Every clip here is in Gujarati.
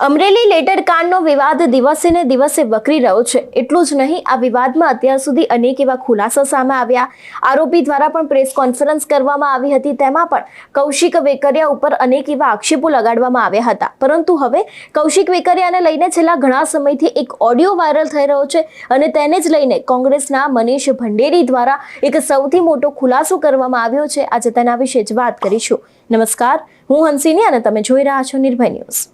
અમરેલી લેટર કાંડનો વિવાદ દિવસે ને દિવસે વકરી રહ્યો છે. એટલું જ નહીં, આ વિવાદમાં અત્યાર સુધી અનેક એવા ખુલાસા સામે આવ્યા. આરોપી દ્વારા પણ પ્રેસ કોન્ફરન્સ કરવામાં આવી હતી. તેમાં પણ કૌશિક વેકરિયા ઉપર અનેક એવા આક્ષેપો લગાડવામાં આવ્યા હતા. પરંતુ હવે કૌશિક વેકરિયાને લઈને છેલ્લા ઘણા સમયથી એક ઓડિયો વાયરલ થઈ રહ્યો છે અને તેને જ લઈને કોંગ્રેસના મનીષ ભંડેરી દ્વારા એક સૌથી મોટો ખુલાસો કરવામાં આવ્યો છે. આજે તેના વિશે જ વાત કરીશું. નમસ્કાર, હું હંસિની અને તમે જોઈ રહ્યા છો નિર્ભય ન્યૂઝ.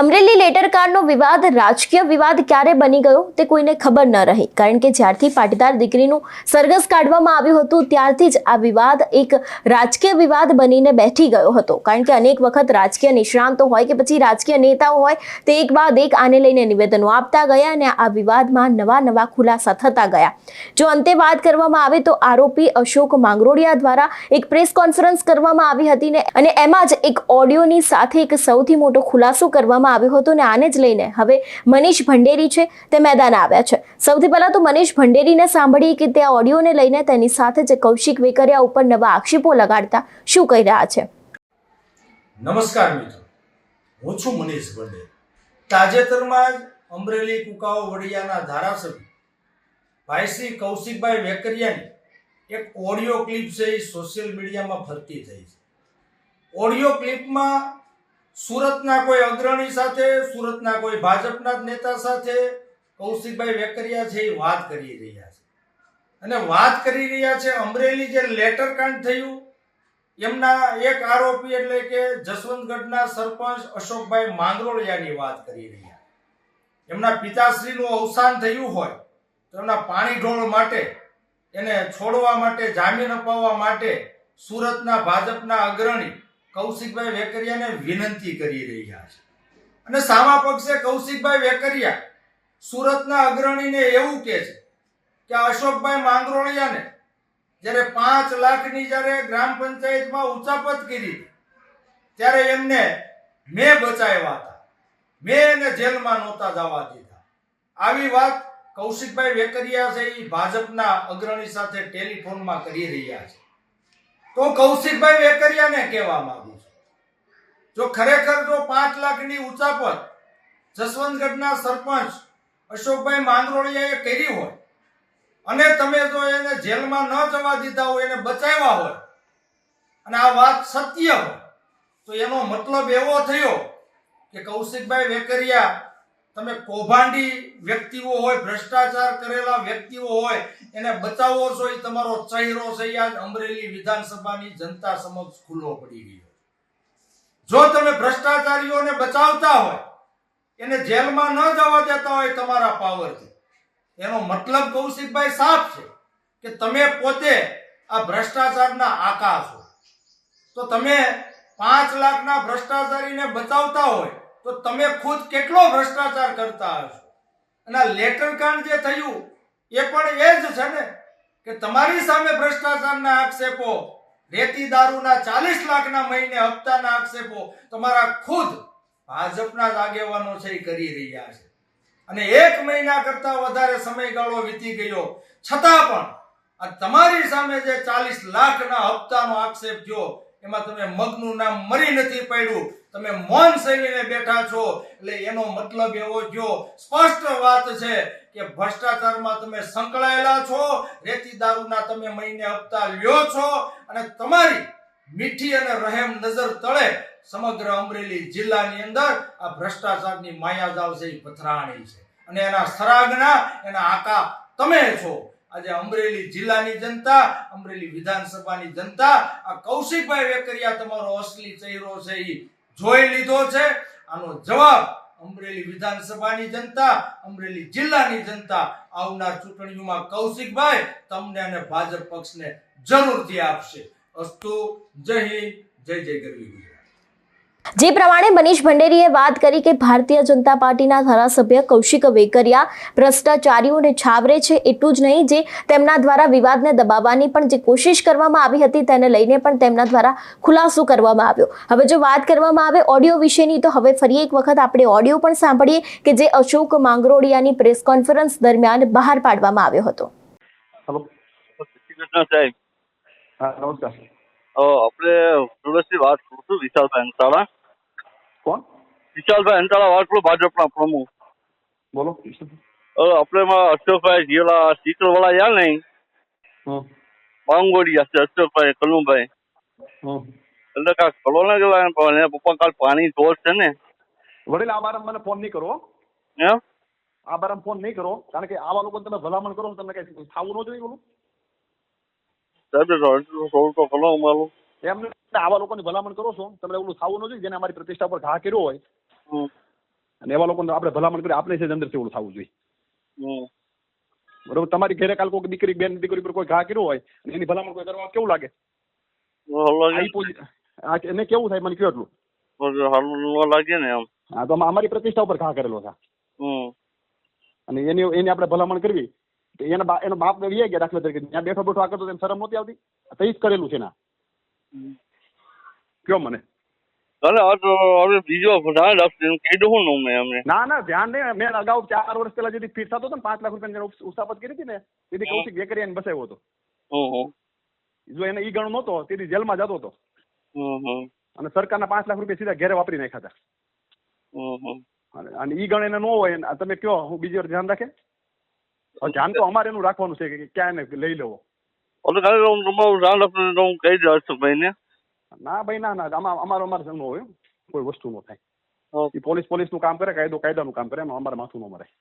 અમરેલી લેટર કાર્ડનો વિવાદ, રાજકીય વિવાદ ક્યારે બની ગયો તે કોઈને ખબર ન રહી. કારણ કે જ્યારથી પાટીદાર દીકરીનું સરઘસ કાઢવામાં આવ્યું હતું, ત્યારથી જ આ વિવાદ એક રાજકીય વિવાદ બનીને બેઠી ગયો હતો. કારણ કે અનેક વખત રાજકીય નિષ્ણાંતો હોય કે પછી રાજકીય નેતાઓ હોય, તે એક બાદ એક આને લઈને નિવેદનો આપતા ગયા અને આ વિવાદમાં નવા નવા ખુલાસા થતા ગયા. જો અંતે વાત કરવામાં આવે તો આરોપી અશોક માંગરોળિયા દ્વારા એક પ્રેસ કોન્ફરન્સ કરવામાં આવી હતી ને, અને એમાં જ એક ઓડિયોની સાથે એક સૌથી મોટો ખુલાસો કરવામાં આવ્યો હતું ને આને જ લઈને હવે મનીષ ભંડેરી છે તે મેદાન આવ્યા છે. સૌથી પહેલાં તો મનીષ ભંડેરીને સાંભળીએ કે તે ઓડિયોને લઈને તેની સાથે જ કૌશિક વેકરિયા ઉપર નવા આક્ષેપો લગાડતા શું કહી રહ્યા છે? નમસ્કાર મિત્રો. હું છું મનીષ ભંડે તાજેતરમાં અમરેલી કુકાઓ વડિયાના ધારાસભ્ય ભાઈ શ્રી કૌશિકભાઈ વેકરિયાની એક ઓડિયો ક્લિપ છે એ સોશિયલ મીડિયામાં ફરતી થઈ છે. ઓડિયો ક્લિપમાં સુરતના કોઈ અગ્રણી સાથે, સુરતના કોઈ ભાજપના નેતા સાથે કૌશિકભાઈ વેકરિયા છે એ વાત કરી રહ્યા છે. અને વાત કરી રહ્યા છે અમરેલી જે લેટર કાંડ થયું, એમના એક આરોપી એટલે કે જસવંતગઢના સરપંચ અશોકભાઈ માંગરોળિયાની વાત કરી રહ્યા એમના પિતાશ્રીનું અવસાન થયું હોય, તો એમના પાણી ઢોળ માટે, એને છોડવા માટે, જામીન અપાવવા માટે સુરતના ભાજપના અગ્રણી કૌશિકભાઈ વેકરિયાને વિનંતી કરી રહ્યા છે. અને સામા પક્ષે કૌશિકભાઈ વેકરિયા સુરતના અગ્રણીને એવું કહે છે કે અશોકભાઈ માંગરોળિયાને જ્યારે પાંચ લાખની જ્યારે ગ્રામ પંચાયતમાં ઉચાપત કરી ત્યારે એમને મેં બચાવ્યા હતા. મેં એને જેલમાં નહોતા જવા દીધા. આવી વાત કૌશિકભાઈ વેકરિયા છે એ ભાજપના અગ્રણી સાથે ટેલિફોનમાં કરી રહ્યા છે. તો કૌશિકભાઈ વેકરિયાને કહેવા માંગુ છું. જો ખરેખર જો પાંચ લાખની ઉચાપત જસવંતગઢના સરપંચ અશોકભાઈ માંગરોળિયાએ કરી હોય અને તમે જો એને જેલમાં ન જવા દીધા હોય, એને બચાવ્યા હોય, અને આ વાત સત્ય હોય, તો એનો મતલબ એવો થયો કે કૌશિકભાઈ વેકરિયા તમે કૌભાંડી વ્યક્તિઓ હોય, ભ્રષ્ટાચાર કરેલા વ્યક્તિઓ હોય, એને બચાવો છો, એ તમારો ચહેરો છે આજ અમરેલી વિધાનસભાની જનતા સમક્ષ ખુલ્લો પડી ગયો. જો તમે ભ્રષ્ટાચારીઓને બચાવતા હોય, એને જેલમાં ન જવા દેતા હોય તમારા પાવરથી એનો મતલબ કૌશિકભાઈ સાફ છે કે તમે પોતે આ ભ્રષ્ટાચારના આકા છો તો તમે પાંચ લાખના ભ્રષ્ટાચારીને બચાવતા હોય તો તમે ખુદ કેટલો ભ્રષ્ટાચાર કરતા હશો? અને આ લેટર કાંડ જે થયું, એ પણ એ જ છે ને કે તમારી સામે ભ્રષ્ટાચારના આક્ષેપો, રેતી દારૂના ચાલીસ લાખના મહિને હપ્તાના આક્ષેપો તમારા ખુદ ભાજપના જ આગેવાનો છે એ કરી રહ્યા છે. અને એક મહિના કરતા વધારે સમયગાળો વીતી ગયો. છતાં પણ આ તમારી સામે જે ચાલીસ લાખના હપ્તાનો આક્ષેપ થયો એમાં તમે મગનું નામ મરી નથી પડ્યું. તમે મૌન સહીને બેઠા છો. એટલે એનો મતલબ એવો જો સ્પષ્ટ વાત છે કે ભ્રષ્ટાચારમાં તમે સંકળાયેલા છો, રેતી દારૂના તમે મહિને હપ્તા લ્યો છો અને તમારી મીઠી અને રહેમ નજર તળે સમગ્ર અમરેલી જિલ્લાની અંદર આ ભ્રષ્ટાચારની માયાજાળ છે એ પથરાણી છે. અને એના સરાગના એના આકા તમે છો. આજે અમરેલી જિલ્લાની જનતા, અમરેલી વિધાનસભાની જનતા આ કૌશિકભાઈ વેકરિયા તમારો અસલી ચહેરો છે એ જોઈ લીધો છે. આનો જવાબ અમરેલી વિધાનસભાની જનતા, અમરેલી જિલ્લાની જનતા આવનાર ચૂંટણીઓમાં કૌશિકભાઈ તમને અને ભાજપ પક્ષને જરૂરથી આપશે. અસ્તુ, જય હિન્દ, જય જય ગરવી જે પ્રમાણે મનીષ ભંડેરીએ વાત કરી કે ભારતીય જનતા પાર્ટીના ધારાસભ્ય કૌશિક વેકરિયા ભ્રષ્ટાચારીઓને છાવરે છે એટલું જ નહીં જે તેમના દ્વારા વિવાદને દબાવવાની પણ જે કોશિશ કરવામાં આવી હતી તેને લઈને પણ તેમના દ્વારા ખુલાસો કરવામાં આવ્યો. હવે જો વાત કરવામાં આવે ઓડિયો વિશેની તો હવે ફરી એક વખત આપણે ઓડિયો પણ સાંભળીએ કે જે અશોક માંગરોડિયાની પ્રેસ કોન્ફરન્સ દરમિયાન બહાર પાડવામાં આવ્યો હતો. હલો. સાહેબ હા નમસ્કાર. આપણે સુરતથી વાત કરું છું વિશાલભાઈ અંતાળા કોણ? વિશાલભાઈ અંતાળા વાટલું ભાજપના પ્રમુખ. બોલો આપણે એમાં અશોકભાઈ જેલા શીતળવાળા યા નહીં? બાંગોડિયા છે અશોકભાઈ કનુભાઈ. એટલે કાંઈક ખલો ના ગયેલા પણ એના પપ્પા કાલ પાણી જોર છે ને. વડીલ આ બારામાં મને ફોન નહીં કરો હે. આ બારામાં ફોન નહીં કરો કારણ કે આવા લોકો તમે ભલામણ કરો તમને કઈ થવું ન જોઈએ બોલું. સાહેબ તો અમારું આવા લોકોની ભલામણ કરો છો. તમને ઓલું થવું ન જોઈએ જેને અમારી પ્રતિષ્ઠા પર ઘા કર્યો હોય. અને એવા લોકોને આપણે ભલામણ કરી આપણે છે અંદરથી એવું થવું જોઈએ. બરોબર તમારી ઘરે કાલ કોઈ દીકરી બેન દીકરી પર કોઈ ઘા કર્યો હોય અને એની ભલામણ કોઈ કરવા કેવું લાગે? એને કેવું થાય મને કયો એટલું? લાગે ને એમ. હા તો અમારી પ્રતિષ્ઠા ઉપર ઘા કરેલો છે. અને એની એની આપણે ભલામણ કરવી. એના બા એનો બાપ વી ગયા દાખલા તરીકે. ત્યાં બેઠો બેઠો આગળ તો એને શરમ નહોતી આવતી? તઈ જ કરેલું છે ના કયો મને? અને હવે બીજો ધ્યાન રાખશે કીધું હું મેં એમને. ના ના ધ્યાન નહીં મેં અગાઉ ચાર વર્ષ પહેલા જેથી ફીટ થતો હતો ને પાંચ લાખ રૂપિયા ઉસાપત કરી હતી ને તેથી કૌશિક વેકરિયાને બસાવ્યો હતો. જો એને ઈ ગણો નહોતો તેથી જેલમાં જતો હતો. અને સરકારના પાંચ લાખ રૂપિયા સીધા ઘેરે વાપરી નાખ્યા હતા. અને ઈ ગણ એને ન હોય તમે કયો હું બીજી વાર ધ્યાન રાખે? ધ્યાન તો અમારે એનું રાખવાનું છે કે ક્યાં એને લઈ લેવો. એટલે કાલે હું તમારું ધ્યાન રાખીને હું કહી દઉં અશોકભાઈ ને ના ભાઈ ના ના આમાં અમારો અમારે ન હોય કોઈ વસ્તુ ન થાય. પોલીસ પોલીસનું કામ કરે કાયદો કાયદાનું કામ કરે એમાં અમારે માથું ન મરાય.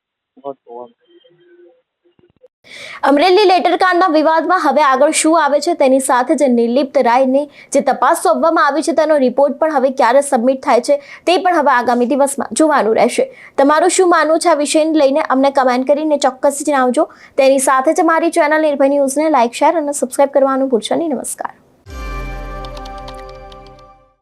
અમરેલી લેટરકાંડના વિવાદમાં હવે આગળ શું આવે છે તેની સાથે જ નિર્લિપ્ત રાયની જે તપાસ સોંપવામાં આવી છે તેનો રિપોર્ટ પણ હવે ક્યારે સબમિટ થાય છે તે પણ હવે આગામી દિવસમાં જોવાનું રહેશે. તમારું શું માનવું છે આ વિષયને લઈને? અમને કમેન્ટ કરીને ચોક્કસ જણાવજો. તેની સાથે જ મારી ચેનલ નિર્ભય ન્યૂઝને લાઇક શેર અને સબસ્ક્રાઇબ કરવાનું ભૂલશો નહીં. નમસ્કાર.